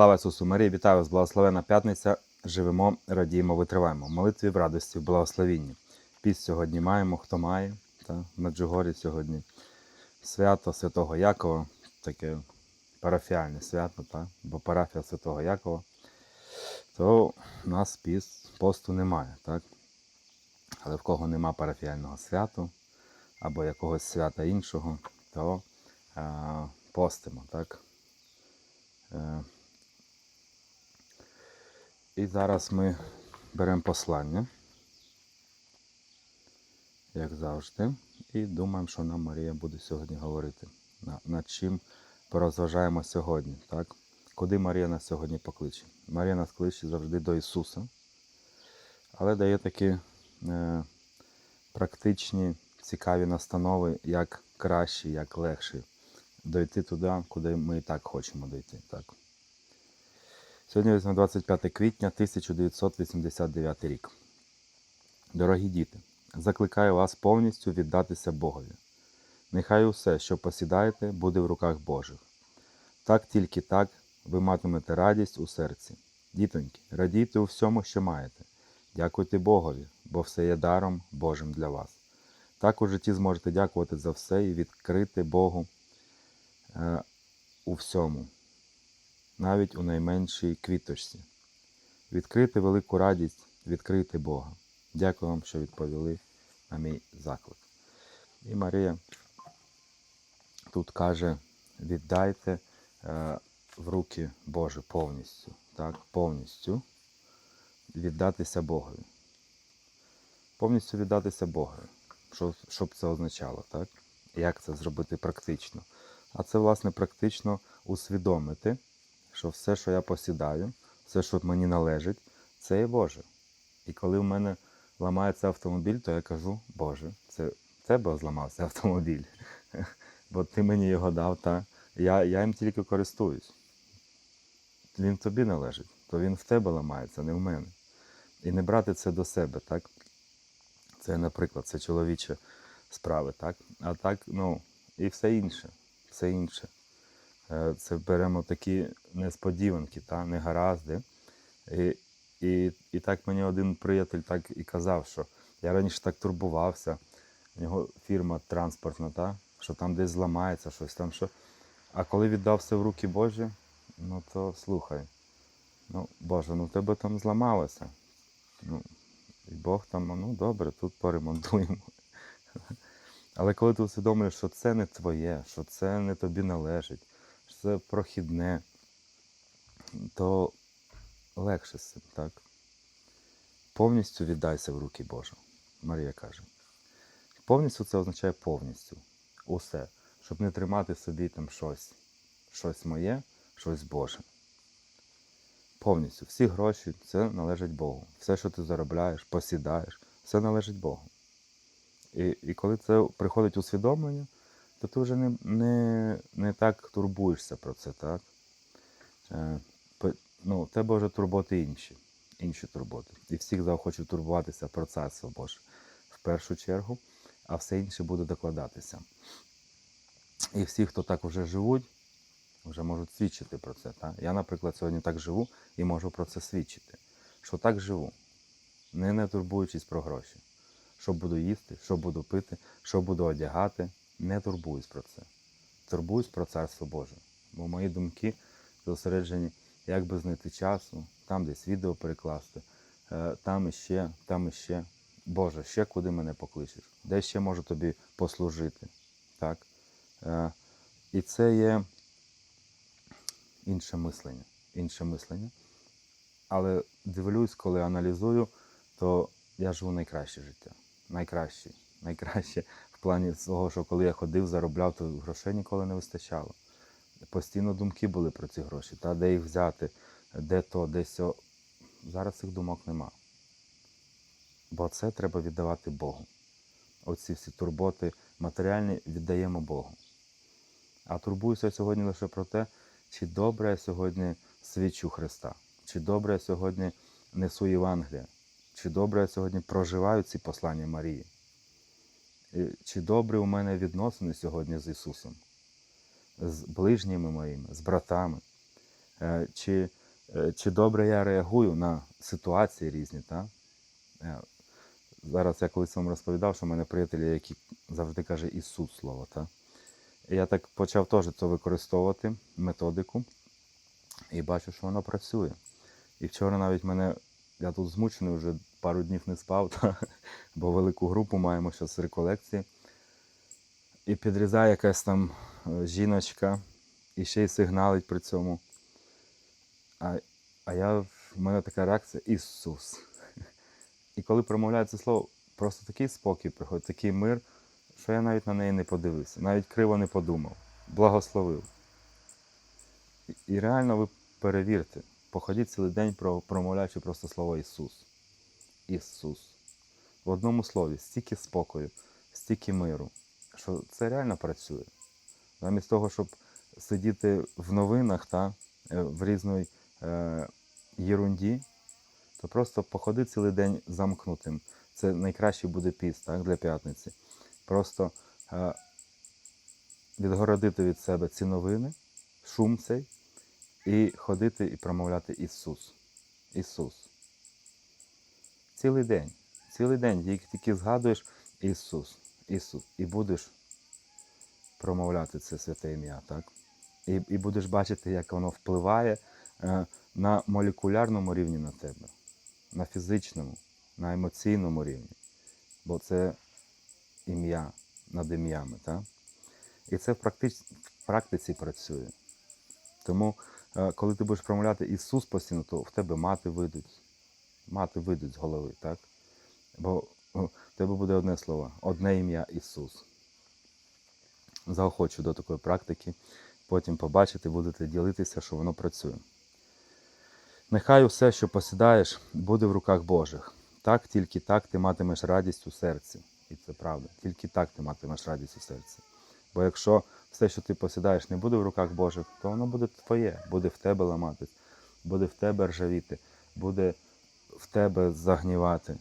Слава Ісусу Марії, вітаю вас, благословена п'ятниця. Живемо, радіємо, витриваємо. Молитві в радості, в благословінні. Піст сьогодні маємо, хто має. Та, в Меджугорі сьогодні свято Святого Якова, таке парафіальне свято, та, бо парафія Святого Якова, то у нас піст, посту немає. Так? Але в кого нема парафіального святу або якогось свята іншого, то а, постимо. так? Е, І зараз ми беремо послання, як завжди, і думаємо, що нам Марія буде сьогодні говорити. Над чим порозважаємо сьогодні, так? Куди Марія нас сьогодні покличе? Марія нас кличе завжди до Ісуса, але дає такі е, практичні, цікаві настанови, як краще, як легше дойти туди, куди ми і так хочемо дойти. Так? Сьогодні візьмемо 25 квітня 1989 рік. Дорогі діти, закликаю вас повністю віддатися Богові. Нехай усе, що посідаєте, буде в руках Божих. Так тільки так ви матимете радість у серці. Дітоньки, радійте у всьому, що маєте. Дякуйте Богові, бо все є даром Божим для вас. Так у житті зможете дякувати за все і відкрити Богу е, у всьому навіть у найменшій квіточці. Відкрити велику радість, відкрити Бога. Дякую вам, що відповіли на мій заклик. І Марія тут каже: віддайте е, в руки Божі повністю. Так, повністю віддатися Богові. Повністю віддатися Богові. Що, що б це означало, так? Як це зробити практично? А це, власне, практично усвідомити, що все, що я посідаю, все, що мені належить, це є Боже. І коли в мене ламається автомобіль, то я кажу, Боже, це тебе зламався автомобіль. Бо ти мені його дав, та я, я їм тільки користуюсь. Він тобі належить, то він в тебе ламається, не в мене. І не брати це до себе, так? Це, наприклад, це чоловічі справи, так? А так, ну, і все інше, все інше. Е, Це беремо такі несподіванки, та, негаразди. І, і, і так мені один приятель так і казав, що я раніше так турбувався, в нього фірма транспортна, та, що там десь зламається щось там. що. А коли віддав все в руки Божі, ну то слухай, ну, Боже, ну в тебе там зламалося. Ну, і Бог там, ну добре, тут поремонтуємо. Але коли ти усвідомлюєш, що це не твоє, що це не тобі належить, це прохідне, то легше з цим, так? Повністю віддайся в руки Божі, Марія каже. Повністю це означає повністю. Усе. Щоб не тримати собі там щось, щось моє, щось Боже. Повністю. Всі гроші це належить Богу. Все, що ти заробляєш, посідаєш, все належить Богу. І, і коли це приходить усвідомлення, то ти вже не, не, не так турбуєшся про це, так? Е, ну, у тебе вже турботи інші, інші турботи. І всіх захочуть турбуватися про царство Боже в першу чергу, а все інше буде докладатися. І всі, хто так вже живуть, вже можуть свідчити про це. Так? Я, наприклад, сьогодні так живу і можу про це свідчити. Що так живу, не, не турбуючись про гроші. Що буду їсти, що буду пити, що буду одягати, не турбуюсь про це. Турбуюсь про Царство Боже. Бо мої думки зосереджені, як би знайти часу, там десь відео перекласти, е, там іще, там іще. Боже, ще куди мене покличеш, де ще можу тобі послужити. Так? Е, І це є інше мислення. Інше мислення. Але дивлюсь, коли аналізую, то я живу найкраще життя. Найкраще. Найкраще в плані того, що коли я ходив, заробляв, то грошей ніколи не вистачало. Постійно думки були про ці гроші, та де їх взяти, де то, де сьо. Зараз цих думок нема. Бо це треба віддавати Богу. Оці всі турботи матеріальні віддаємо Богу. А турбуюся сьогодні лише про те, чи добре я сьогодні свідчу Христа, чи добре я сьогодні несу Євангелія, чи добре я сьогодні проживаю ці послання Марії, чи добре у мене відносини сьогодні з Ісусом, з ближніми моїми, з братами, Е, Чи, е, чи добре я реагую на ситуації різні, та? Е, Зараз я колись вам розповідав, що в мене приятелі, які завжди каже Ісус слово. Та? Я так почав теж це використовувати, методику, і бачу, що воно працює. І вчора навіть мене, я тут змучений, вже пару днів не спав, та, бо велику групу маємо зараз реколекції. І підрізає якась там е, жіночка, і ще й сигналить при цьому. А, а я, в мене така реакція Ісус. І коли промовляю це слово, просто такий спокій приходить, такий мир, що я навіть на неї не подивився, навіть криво не подумав, благословив. І реально ви перевірте, походіть цілий день, промовляючи просто слово Ісус. Ісус. В одному слові стільки спокою, стільки миру, що це реально працює. Замість того, щоб сидіти в новинах та, е, в різної е, єрунді, то просто походи цілий день замкнутим. Це найкращий буде піст так, для п'ятниці. Просто е, відгородити від себе ці новини, шум цей, і ходити і промовляти Ісус. Ісус. Цілий день. Цілий день, як тільки згадуєш Ісус, Ісус, і будеш промовляти це святе ім'я, так? І, і будеш бачити, як воно впливає е, на молекулярному рівні на тебе, на фізичному, на емоційному рівні. Бо це ім'я над ім'ями. Так? І це в, практич... в практиці працює. Тому, е, коли ти будеш промовляти Ісус постійно, то в тебе мати вийдуть. Мати вийдуть з голови, так? Бо о, в тебе буде одне слово, одне ім'я Ісус. Заохочу до такої практики. Потім побачите, будете ділитися, що воно працює. Нехай усе, що посідаєш, буде в руках Божих. Так, тільки так ти матимеш радість у серці. І це правда. Тільки так ти матимеш радість у серці. Бо якщо все, що ти посідаєш, не буде в руках Божих, то воно буде твоє, буде в тебе ламатись, буде в тебе ржавіти, буде в тебе загнівати.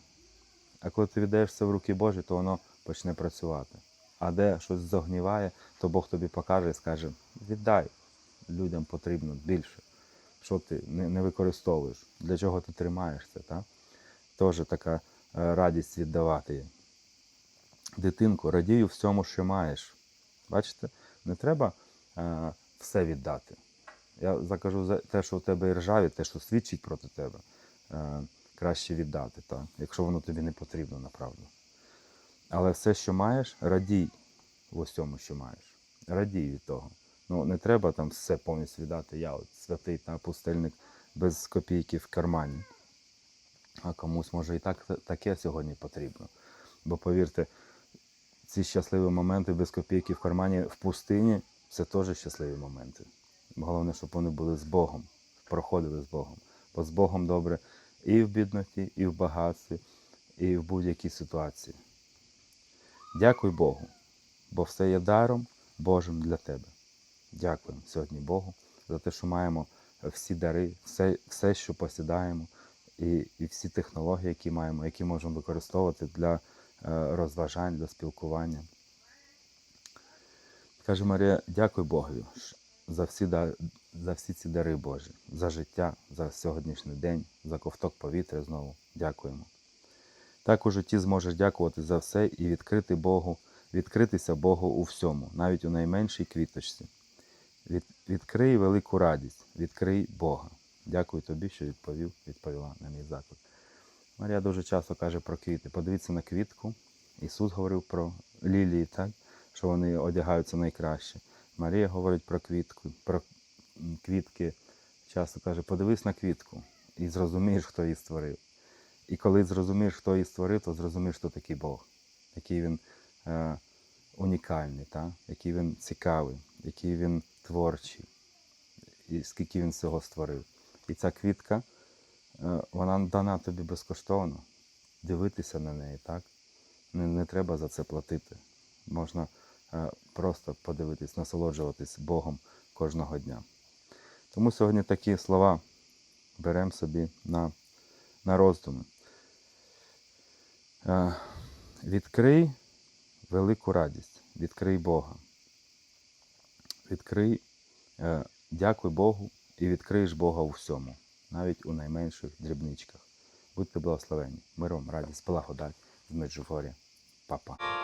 А коли ти віддаєш це в руки Божі, то воно почне працювати. А де щось загніває, то Бог тобі покаже і скаже: віддай, людям потрібно більше. Що ти не, використовуєш? Для чого ти тримаєш це? Так? Теж така е, радість віддавати є. Дитинку, радію всьому, що маєш. Бачите, не треба е, все віддати. Я закажу за те, що в тебе і ржаві, те, що свідчить проти тебе, е, краще віддати, так? якщо воно тобі не потрібно, направду. Але все, що маєш, радій в усьому, що маєш. Радій від того. Ну, не треба там все повністю віддати. Я от святий та пустельник без копійки в кармані. А комусь може і так таке сьогодні потрібно. Бо повірте, ці щасливі моменти без копійки в кармані в пустині це теж щасливі моменти. Головне, щоб вони були з Богом, проходили з Богом. Бо з Богом добре і в бідноті, і в багатстві, і в будь-якій ситуації. Дякуй Богу, бо все є даром Божим для тебе. Дякуємо сьогодні Богу за те, що маємо всі дари, все, все що посідаємо, і, і всі технології, які маємо, які можемо використовувати для е, розважань, для спілкування. Каже Марія, дякую ш- за всі, за всі ці дари Божі, за життя, за сьогоднішній день, за ковток повітря знову. Дякуємо. Так у житті зможеш дякувати за все і відкрити Богу, відкритися Богу у всьому, навіть у найменшій квіточці. Від, відкрий велику радість, відкрий Бога. Дякую тобі, що відповів, відповіла на мій заклик. Марія дуже часто каже про квіти. Подивіться на квітку. Ісус говорив про лілії, так? що вони одягаються найкраще. Марія говорить про квітку, про квітки. Часто каже, подивись на квітку і зрозумієш, хто її створив. І коли зрозумієш, хто її створив, то зрозумієш, хто такий Бог, який він е, унікальний, та? який він цікавий, який він творчий, і скільки він всього створив. І ця квітка, е, вона дана тобі безкоштовно. Дивитися на неї, так? Не, не треба за це платити. Можна просто подивитись, насолоджуватись Богом кожного дня. Тому сьогодні такі слова беремо собі на, на роздуми. Е, Відкрий велику радість, відкрий Бога. Відкрий, е, дякуй Богу і відкриєш Бога у всьому, навіть у найменших дрібничках. Будьте благословені, миром, радість, благодать з Меджугоря. Папа.